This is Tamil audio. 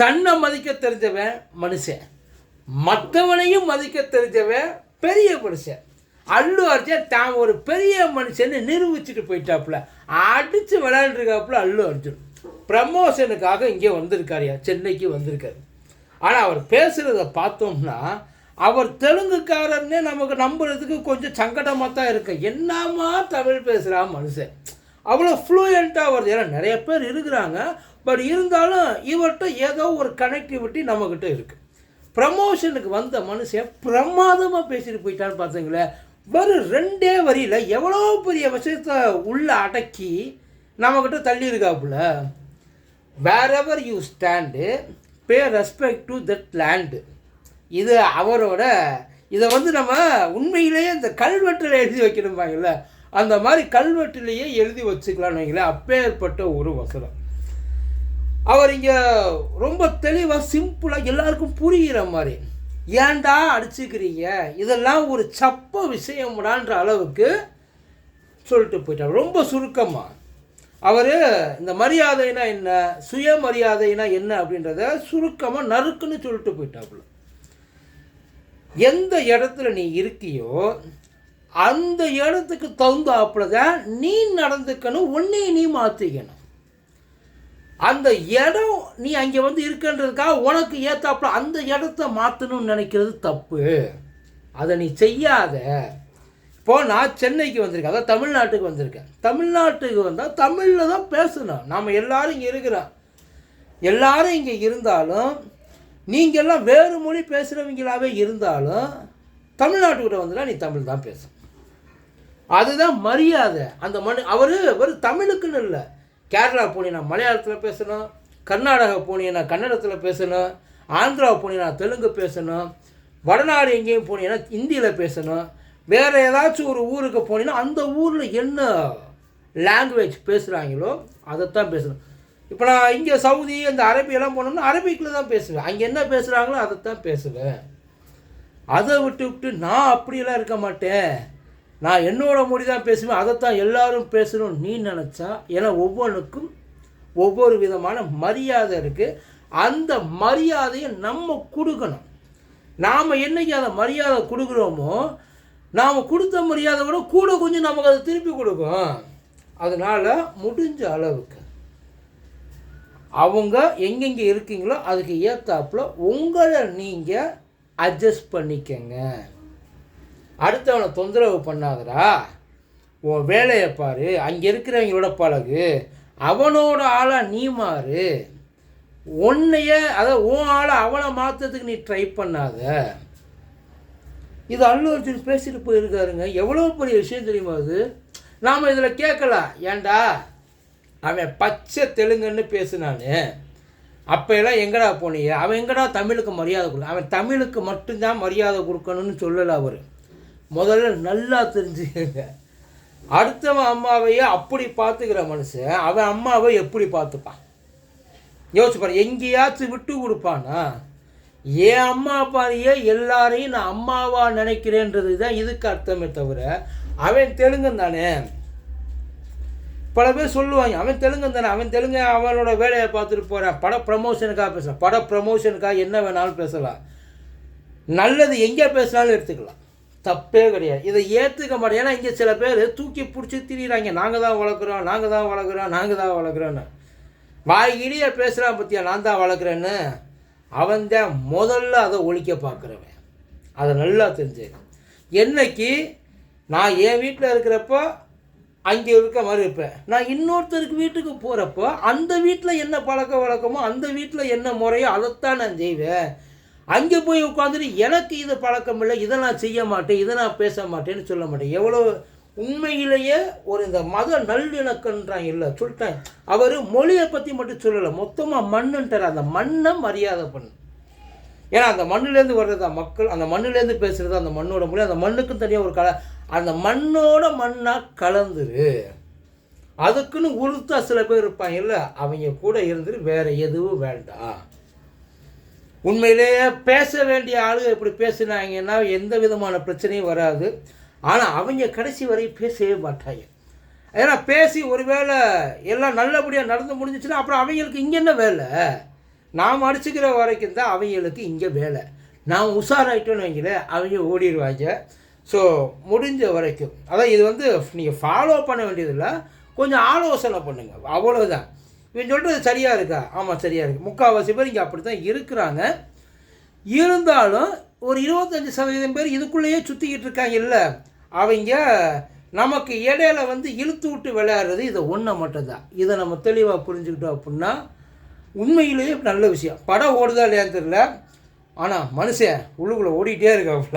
தன்னை மதிக்க தெரிஞ்சவன் மனுஷன். மற்றவனையும் மதிக்க தெரிஞ்சவன் பெரிய மனுஷன். அல்லு அர்ஜுன் தான் ஒரு பெரிய மனுஷன்னு நிரூபிச்சுட்டு போயிட்டாப்புல. அடித்து விளையாண்டுருக்காப்புல அல்லு அர்ஜுன். ப்ரமோஷனுக்காக இங்கே வந்திருக்காருயா சென்னைக்கு வந்திருக்காரு. ஆனால் அவர் பேசுகிறத பார்த்தோம்னா அவர் தெலுங்குக்காரர்னே நமக்கு நம்புறதுக்கு கொஞ்சம் சங்கடமாக தான் இருக்கு. என்னமா தமிழ் பேசுகிறா மனுஷன். அவ்வளோ ஃப்ளூயண்ட்டாக வருது. ஏன்னா நிறைய பேர் இருக்கிறாங்க. பட் இருந்தாலும் இவர்கிட்ட ஏதோ ஒரு கனெக்டிவிட்டி நம்மக்கிட்ட இருக்குது ப்ரமோஷனுக்கு வந்த மனுஷன் பிரமாதமாக பேசிட்டு போயிட்டான்னு பார்த்தீங்களேன். வெறும் ரெண்டே வரியில் எவ்வளோ பெரிய விஷயத்தை உள்ளே அடக்கி நம்மக்கிட்ட தள்ளியிருக்காப்புல? Wherever you stand pay respect to that land இது அவரோட இதை வந்து நம்ம உண்மையிலேயே இந்த கல்வெட்டில் எழுதி வைக்கணும்பாங்கல்ல அந்த மாதிரி கல்வெட்டிலேயே எழுதி வச்சுக்கலான்னு வைங்களேன். அப்பேற்பட்ட ஒரு வசனம். அவர் இங்கே ரொம்ப தெளிவாக சிம்பிளாக எல்லாருக்கும் புரிகிற மாதிரி. ஏன்டா அடிச்சுக்கிறீங்க? இதெல்லாம் ஒரு சப்ப விஷயம்டான்ற அளவுக்கு சொல்லிட்டு போயிட்டார். ரொம்ப சுருக்கமாக அவர் இந்த மரியாதைனா என்ன சுயமரியாதைனா என்ன அப்படின்றத சுருக்கமாக நறுக்குன்னு சொல்லிட்டு போயிட்டாப்புல. எந்த இடத்துல நீ இருக்கியோ அந்த இடத்துக்கு தகுந்தாப்புல தான் நீ நடந்துக்கணும் உன்னை நீ மாற்றிக்கணும் அந்த இடம் நீ அங்கே வந்து இருக்கன்றதுக்காக உனக்கு ஏத்தாப்புல அந்த இடத்த மாற்றணும்னு நினைக்கிறது தப்பு. அதை நீ செய்யாத. இப்போ நான் சென்னைக்கு வந்திருக்கேன். அதான் தமிழ்நாட்டுக்கு வந்திருக்கேன். தமிழ்நாட்டுக்கு வந்தால் தமிழில் தான் பேசணும். நாம் எல்லாரும் இங்கே இருக்கிறோம். எல்லாரும் இங்கே இருந்தாலும் நீங்கள்லாம் வேறு மொழி பேசுகிறவங்களாவே இருந்தாலும் தமிழ்நாட்டுக்கிட்ட வந்தால் நீ தமிழ் தான் பேசணும். அதுதான் மரியாதை. அந்த மனு அவர் ஒரு தமிழுக்குன்னு இல்லை. கேரளா போனீங்கன்னா மலையாளத்தில் பேசணும் கர்நாடகா போனீங்கன்னா கன்னடத்தில் பேசணும் ஆந்திரா போனீங்கன்னா தெலுங்கு பேசணும் வடநாடு எங்கேயும் போனீங்கன்னா ஹிந்தியில் பேசணும் வேறு ஏதாச்சும் ஒரு ஊருக்கு போனீங்கன்னா அந்த ஊரில் என்ன லாங்குவேஜ் பேசுகிறாங்களோ அதைத்தான் பேசணும். இப்போ நான் இங்கே சவுதி இந்த அரபியெல்லாம் போனோம்னா அரபிக்கில் தான் பேசுவேன். அங்கே என்ன பேசுகிறாங்களோ அதைத்தான் பேசுவேன். அதை விட்டு விட்டு நான் அப்படியெல்லாம் இருக்க மாட்டேன். நான் என்னோட மொழி தான் பேசுவேன் அதைத்தான் எல்லாரும் பேசணும் நீ நினச்சா ஏன்னா ஒவ்வொன்றுக்கும் ஒவ்வொரு விதமான மரியாதை இருக்குது அந்த மரியாதையை நம்ம கொடுக்கணும். நாம் என்னைக்கு அந்த மரியாதை கொடுக்குறோமோ நாம் கொடுத்த மரியாதை விட கூட கொஞ்சம் நமக்கு அதை திருப்பி கொடுக்கும். அதனால் முடிஞ்ச அளவுக்கு அவங்க எங்கெங்கே இருக்கீங்களோ அதுக்கு ஏற்றாப்புல உங்களை நீங்கள் அட்ஜஸ்ட் பண்ணிக்கங்க. அடுத்தவனை தொந்தரவு பண்ணாதடா. உன் வேலையை பாரு அங்கே இருக்கிறவங்களோட பழகு. அவனோட ஆளாக நீ மாறு. உன்னைய அதாவது உன் ஆளை அவனை மாற்றுறதுக்கு நீ ட்ரை பண்ணாத. இது அல்லு அர்ஜுன் பேசிட்டு போயிருக்காருங்க. எவ்வளோ பெரிய விஷயம் தெரியுமா அது நாம் இதில் கேட்கலாம். ஏன்டா அவன் பச்சை தெலுங்குன்னு பேசுனானு. அப்போ எல்லாம் எங்கடா போனீங்க? அவன் எங்கடா தமிழுக்கு மரியாதை கொடு? அவன் தமிழுக்கு மட்டும்தான் மரியாதை கொடுக்கணும்னு சொல்லலை அவர். முதல்ல நல்லா தெரிஞ்சுக்கங்க. அடுத்தவன் அம்மாவையே அப்படி பார்த்துக்கிற மனுஷன் அவன் அம்மாவை எப்படி பார்த்துப்பான்? யோசிச்சு பாரு எங்கேயாச்சும் விட்டு கொடுப்பானா? என் அம்மா அப்பாவையே எல்லாரையும் நான் அம்மாவாக நினைக்கிறேன்றது தான் இதுக்கு அர்த்தமே தவிர அவன் தெலுங்கன் தானே? பல பேர் சொல்லுவாங்க அவன் தெலுங்கன் தானே? அவன் தெலுங்கு அவனோட வேலையை பார்த்துட்டு போகிறான் பட ப்ரமோஷனுக்காக பேசலாம். பட ப்ரமோஷனுக்காக என்ன வேணாலும் பேசலாம். நல்லது எங்கே பேசினாலும் எடுத்துக்கலாம். தப்பே கிடையாது. இதை ஏற்றுக்க மாட்டேன். ஏன்னா இங்கே சில பேர் தூக்கி பிடிச்சி திரியிறாங்க. நாங்கள் தான் வளர்க்குறோம் நாங்கள் தான் வளர்க்குறோம் நாங்கள் தான் வளர்க்குறோன்னு வாய்கிலேயே பேசுகிறான் பற்றியா நான் தான் வளர்க்குறேன்னு? அவன் தான் முதல்ல அதை ஒழிக்க பார்க்குறவன். அதை நல்லா தெரிஞ்சுக்க என்னைக்கு? நான் என் வீட்டில் இருக்கிறப்போ அங்கே இருக்க மாதிரி இருப்பேன். நான் இன்னொருத்தருக்கு வீட்டுக்கு போகிறப்போ அந்த வீட்டில் என்ன பழக்க வழக்கமோ அந்த வீட்டில் என்ன முறையோ அதைத்தான் நான் செய்வேன். அங்கே போய் உட்காந்துட்டு எனக்கு இது பழக்கம் இல்லை இதை நான் செய்ய மாட்டேன் இதை நான் பேச மாட்டேன்னு சொல்ல மாட்டேன். எவ்வளோ உண்மையிலேயே ஒரு இந்த மத நல்லிணக்கன்றான் இல்லை சொல்லிட்டேன். அவர் மொழியை பற்றி மட்டும் சொல்லலை மொத்தமாக மண்ணுன்ட்டார் அந்த மண்ணை மரியாதை பண்ணு. ஏன்னா அந்த மண்ணுலேருந்து வர்றதா மக்கள் அந்த மண்ணுலேருந்து பேசுகிறது அந்த மண்ணோட மொழி அந்த மண்ணுக்கும் தனியாக ஒரு கல அந்த மண்ணோட மண்ணாக கலந்துரு. அதுக்குன்னு உறுத்தா சில பேர் இருப்பாங்கல்ல அவங்க கூட இருந்துட்டு வேறு எதுவும் வேண்டாம். உண்மையிலேயே பேச வேண்டிய ஆளுங்க இப்படி பேசினாங்கன்னா எந்த விதமான பிரச்சனையும் வராது. ஆனால் அவங்க கடைசி வரை பேசவே மாட்டாங்க. ஏன்னா பேசி ஒருவேளை எல்லாம் நல்லபடியாக நடந்து முடிஞ்சிச்சுன்னா அப்புறம் அவங்களுக்கு இங்கே என்ன வேலை? நாம் அடிச்சுக்கிற வரைக்கும் தான் அவங்களுக்கு இங்கே வேலை. நாம் உஷாராயிட்டோன்னு வைங்களேன் அவங்க ஓடிடுவாங்க. ஸோ முடிஞ்ச வரைக்கும். அதான் இது வந்து நீங்கள் ஃபாலோ பண்ண வேண்டியதில்லை. கொஞ்சம் ஆலோசனை பண்ணுங்கள் அவ்வளோதான் இவன் சொல்கிறது சரியாக இருக்கா? ஆமாம் சரியாக இருக்குது முக்கால்வாசி பேர் இங்கே அப்படி தான் இருக்கிறாங்க. இருந்தாலும் ஒரு இருபத்தஞ்சி சதவீதம் பேர் இதுக்குள்ளேயே சுற்றிக்கிட்டு இருக்காங்க இல்லை? அவங்க நமக்கு இடையில வந்து இழுத்து விட்டு விளையாடுறது இதை ஒன்றை மட்டும்தான். இதை நம்ம தெளிவாக புரிஞ்சுக்கிட்டோம் அப்படின்னா உண்மையிலேயே நல்ல விஷயம். படம் ஓடுதா இல்லையான்னு தெரியல. ஆனால் மனுஷன் உள்ளுக்குள்ளே ஓடிக்கிட்டே இருக்காப்புல.